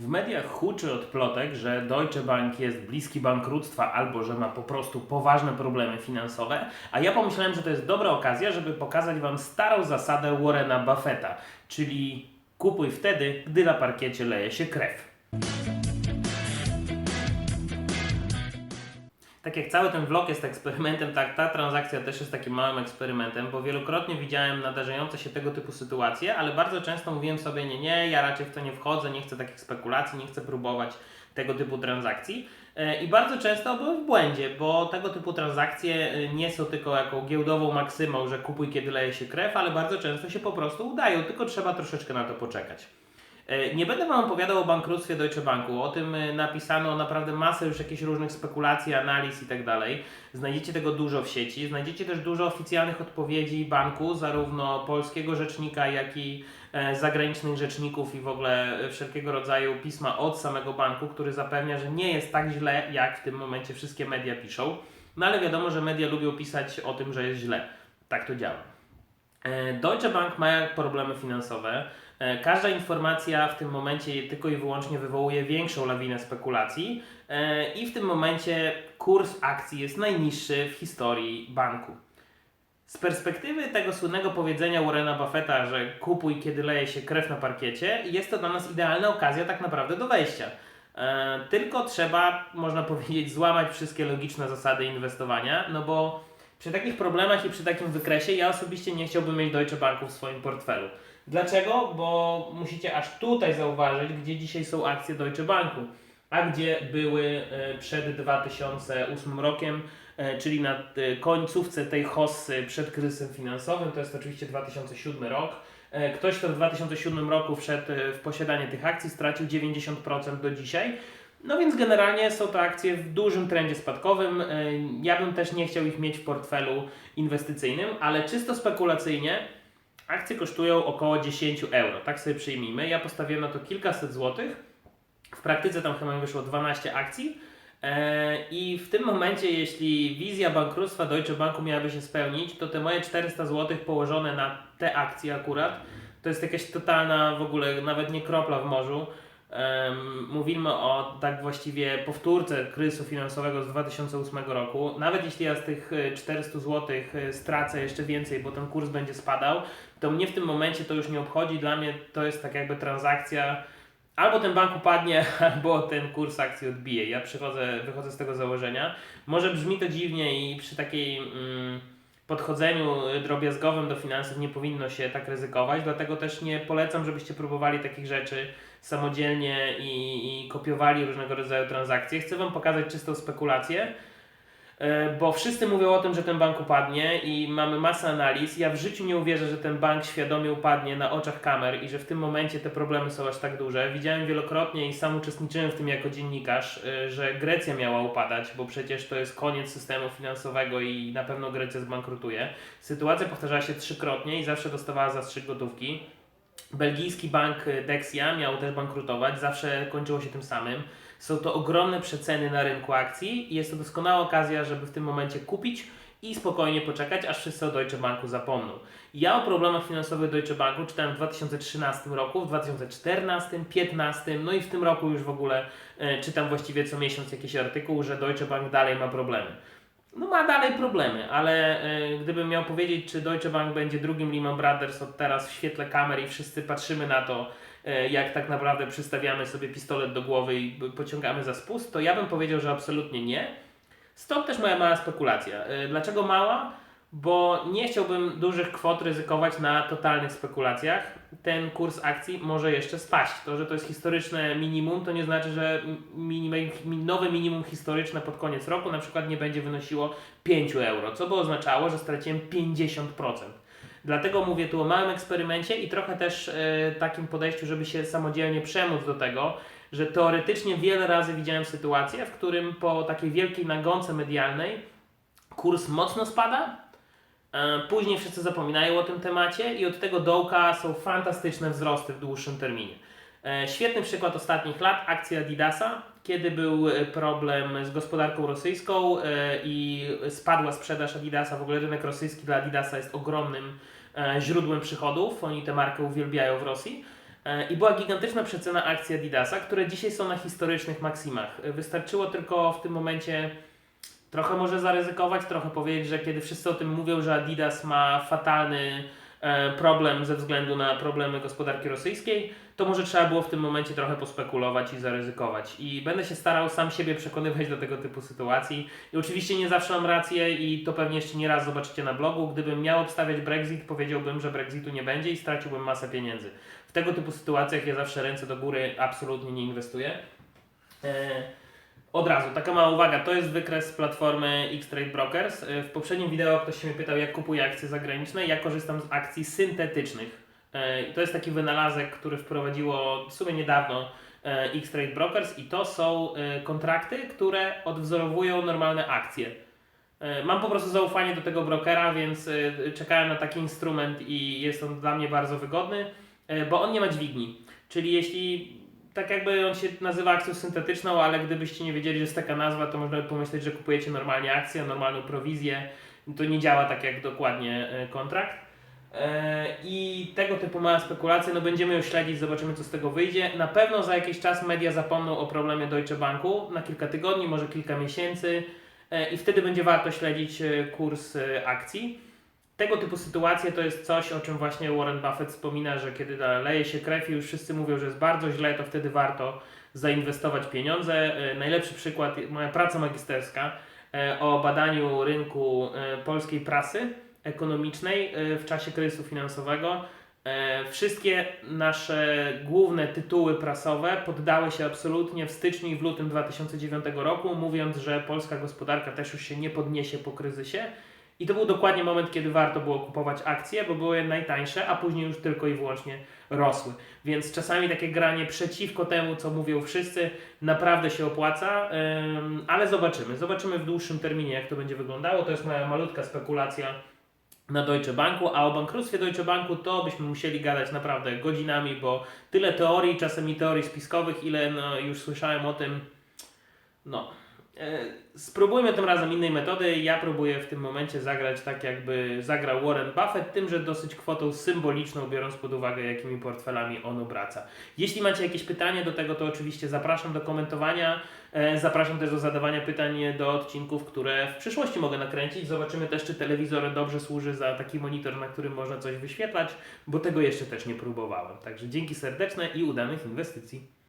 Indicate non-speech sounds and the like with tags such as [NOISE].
W mediach huczy od plotek, że Deutsche Bank jest bliski bankructwa albo że ma po prostu poważne problemy finansowe, a ja pomyślałem, że to jest dobra okazja, żeby pokazać Wam starą zasadę Warrena Buffetta, czyli kupuj wtedy, gdy na parkiecie leje się krew. Tak jak cały ten vlog jest eksperymentem, tak ta transakcja też jest takim małym eksperymentem, bo wielokrotnie widziałem nadarzające się tego typu sytuacje, ale bardzo często mówiłem sobie, nie, nie, ja raczej w to nie wchodzę, nie chcę takich spekulacji, nie chcę próbować tego typu transakcji. E, I bardzo często byłem w błędzie, bo tego typu transakcje e, nie są tylko jaką giełdową maksymą, że kupuj kiedy leje się krew, ale bardzo często się po prostu udają, tylko trzeba troszeczkę na to poczekać. E, Nie będę Wam opowiadał o bankructwie Deutsche Banku. O tym e, napisano naprawdę masę już jakichś różnych spekulacji, analiz i tak dalej. Znajdziecie tego dużo w sieci. Znajdziecie też dużo oficjalnych odpowiedzi banku, zarówno polskiego rzecznika, jak i e, zagranicznych rzeczników i w ogóle wszelkiego rodzaju pisma od samego banku, który zapewnia, że nie jest tak źle, jak w tym momencie wszystkie media piszą. No ale wiadomo, że media lubią pisać o tym, że jest źle. Tak to działa. Deutsche Bank ma problemy finansowe. E, Każda informacja w tym momencie tylko i wyłącznie wywołuje większą lawinę spekulacji e, i w tym momencie kurs akcji jest najniższy w historii banku. Z perspektywy tego słynnego powiedzenia Warrena Buffetta, że kupuj kiedy leje się krew na parkiecie, jest to dla nas idealna okazja tak naprawdę do wejścia. E, tylko trzeba, można [LAUGHS] powiedzieć, złamać wszystkie logiczne zasady inwestowania, no bo przy takich problemach i przy takim wykresie ja osobiście nie chciałbym mieć Deutsche Banku w swoim portfelu. Dlaczego? Bo musicie aż tutaj zauważyć, gdzie dzisiaj są akcje Deutsche Banku, a gdzie były e, przed 2008 rokiem, e, czyli na e, końcówce tej hossy przed kryzysem finansowym, to jest oczywiście 2007 rok. Ktoś, kto w 2007 roku wszedł w posiadanie tych akcji, stracił 90% do dzisiaj. No więc generalnie są to akcje w dużym trendzie spadkowym. Ja bym też nie chciał ich mieć w portfelu inwestycyjnym, ale czysto spekulacyjnie akcje kosztują około 10 euro. Tak sobie przyjmijmy. Ja postawiłem na to kilkaset złotych. W praktyce tam chyba mi wyszło 12 akcji. E, I w tym momencie, jeśli wizja bankructwa Deutsche Banku miałaby się spełnić, to te moje 400 zł położone na te akcje akurat, to jest jakaś totalna w ogóle, nawet nie kropla w morzu. Mówimy o tak właściwie powtórce kryzysu finansowego z 2008 roku. Nawet jeśli ja z tych e, 400 zł stracę jeszcze więcej, bo ten kurs będzie spadał, to mnie w tym momencie to już nie obchodzi. Dla mnie to jest tak jakby transakcja, albo ten bank upadnie, [LAUGHS] albo ten kurs akcji odbije. Ja przychodzę, wychodzę z tego założenia. Może brzmi to dziwnie i przy takiej mm, podchodzeniu drobiazgowym do finansów nie powinno się tak ryzykować, dlatego też nie polecam, żebyście próbowali takich rzeczy samodzielnie i, i kopiowali różnego rodzaju transakcje. Chcę Wam pokazać czystą spekulację. E, Bo wszyscy mówią o tym, że ten bank upadnie i mamy masę analiz. Ja w życiu nie uwierzę, że ten bank świadomie upadnie na oczach kamer i że w tym momencie te problemy są aż tak duże. Widziałem wielokrotnie i sam uczestniczyłem w tym jako dziennikarz, e, że Grecja miała upadać, bo przecież to jest koniec systemu finansowego i na pewno Grecja zbankrutuje. Sytuacja powtarzała się trzykrotnie i zawsze dostawała zastrzyk gotówki. Belgijski bank e, Dexia miał też bankrutować, zawsze kończyło się tym samym. Są to ogromne przeceny na rynku akcji i jest to doskonała okazja, żeby w tym momencie kupić i spokojnie poczekać, aż wszyscy o Deutsche Banku zapomną. Ja o problemach finansowych Deutsche Banku czytałem w 2013 roku, w 2014, 2015, no i w tym roku już w ogóle e, czytam właściwie co miesiąc jakiś artykuł, że Deutsche Bank dalej ma problemy. No ma dalej problemy, ale e, gdybym miał powiedzieć, czy Deutsche Bank będzie drugim Lehman Brothers od teraz w świetle kamer i wszyscy patrzymy na to, jak tak naprawdę przystawiamy sobie pistolet do głowy i pociągamy za spust, to ja bym powiedział, że absolutnie nie. Stąd też moja mała spekulacja. E, Dlaczego mała? Bo nie chciałbym dużych kwot ryzykować na totalnych spekulacjach. Ten kurs akcji może jeszcze spaść. To, że to jest historyczne minimum, to nie znaczy, że minimum, nowe minimum historyczne pod koniec roku na przykład nie będzie wynosiło 5 euro, co by oznaczało, że straciłem 50%. Dlatego mówię tu o małym eksperymencie i trochę też e, takim podejściu, żeby się samodzielnie przemóc do tego, że teoretycznie wiele razy widziałem sytuację, w którym po takiej wielkiej nagonce medialnej kurs mocno spada, e, później wszyscy zapominają o tym temacie i od tego dołka są fantastyczne wzrosty w dłuższym terminie. E, Świetny przykład ostatnich lat, akcja Adidasa, kiedy był problem z gospodarką rosyjską i spadła sprzedaż Adidasa, w ogóle rynek rosyjski dla Adidasa jest ogromnym źródłem przychodów, oni tę markę uwielbiają w Rosji. E, I była gigantyczna przecena akcji Adidasa, które dzisiaj są na historycznych maksimach. E, Wystarczyło tylko w tym momencie trochę może zaryzykować, trochę powiedzieć, że kiedy wszyscy o tym mówią, że Adidas ma fatalny e, problem ze względu na problemy gospodarki rosyjskiej, to może trzeba było w tym momencie trochę pospekulować i zaryzykować. I będę się starał sam siebie przekonywać [LAUGHS] do tego typu sytuacji. I oczywiście nie zawsze mam rację i to pewnie jeszcze nie raz zobaczycie na blogu. Gdybym miał obstawiać Brexit, powiedziałbym, że Brexitu nie będzie i straciłbym masę pieniędzy. W tego typu sytuacjach ja zawsze ręce do góry absolutnie nie inwestuję. E, od razu, taka mała uwaga, to jest wykres z platformy X-Trade Brokers. E, W poprzednim wideo ktoś się mnie pytał, jak kupuję akcje zagraniczne. Ja korzystam z akcji syntetycznych. E, To jest taki wynalazek, który wprowadziło w sumie niedawno e, X-Trade Brokers i to są kontrakty, które odwzorowują normalne akcje. Mam po prostu zaufanie do tego brokera, więc czekałem na taki instrument i jest on dla mnie bardzo wygodny, bo on nie ma dźwigni. Czyli jeśli tak jakby on się nazywa akcją syntetyczną, ale gdybyście nie wiedzieli, że jest taka nazwa, to można by pomyśleć, że kupujecie normalnie akcję, normalną prowizję. To nie działa tak jak dokładnie e, kontrakt. E, I tego typu mała spekulacja, no będziemy ją śledzić, zobaczymy co z tego wyjdzie. Na pewno za jakiś czas media zapomną o problemie Deutsche Banku, na kilka tygodni, może kilka miesięcy e, i wtedy będzie warto śledzić kurs akcji. Tego typu sytuacje to jest coś, o czym właśnie Warren Buffett wspomina, że kiedy leje się krew i już wszyscy mówią, że jest bardzo źle, to wtedy warto zainwestować pieniądze. E, Najlepszy przykład, moja praca magisterska e, o badaniu rynku e, polskiej prasy ekonomicznej w czasie kryzysu finansowego. Wszystkie nasze główne tytuły prasowe poddały się absolutnie w styczniu i w lutym 2009 roku, mówiąc, że polska gospodarka też już się nie podniesie po kryzysie. I to był dokładnie moment, kiedy warto było kupować akcje, bo były najtańsze, a później już tylko i wyłącznie rosły. Więc czasami takie granie przeciwko temu, co mówią wszyscy, naprawdę się opłaca, ale zobaczymy. Zobaczymy w dłuższym terminie, jak to będzie wyglądało. To jest moja malutka spekulacja na Deutsche Banku, a o bankructwie Deutsche Banku to byśmy musieli gadać naprawdę godzinami, bo tyle teorii, czasem i teorii spiskowych, ile no, już słyszałem o tym. No. E, Spróbujmy tym razem innej metody. Ja próbuję w tym momencie zagrać tak, jakby zagrał Warren Buffett, tym, że dosyć kwotą symboliczną, biorąc pod uwagę, jakimi portfelami on obraca. Jeśli macie jakieś pytanie do tego, to oczywiście zapraszam do komentowania. E, Zapraszam też do zadawania pytań do odcinków, które w przyszłości mogę nakręcić. Zobaczymy też, czy telewizor dobrze służy za taki monitor, na którym można coś wyświetlać, bo tego jeszcze też nie próbowałem. Także dzięki serdeczne i udanych inwestycji.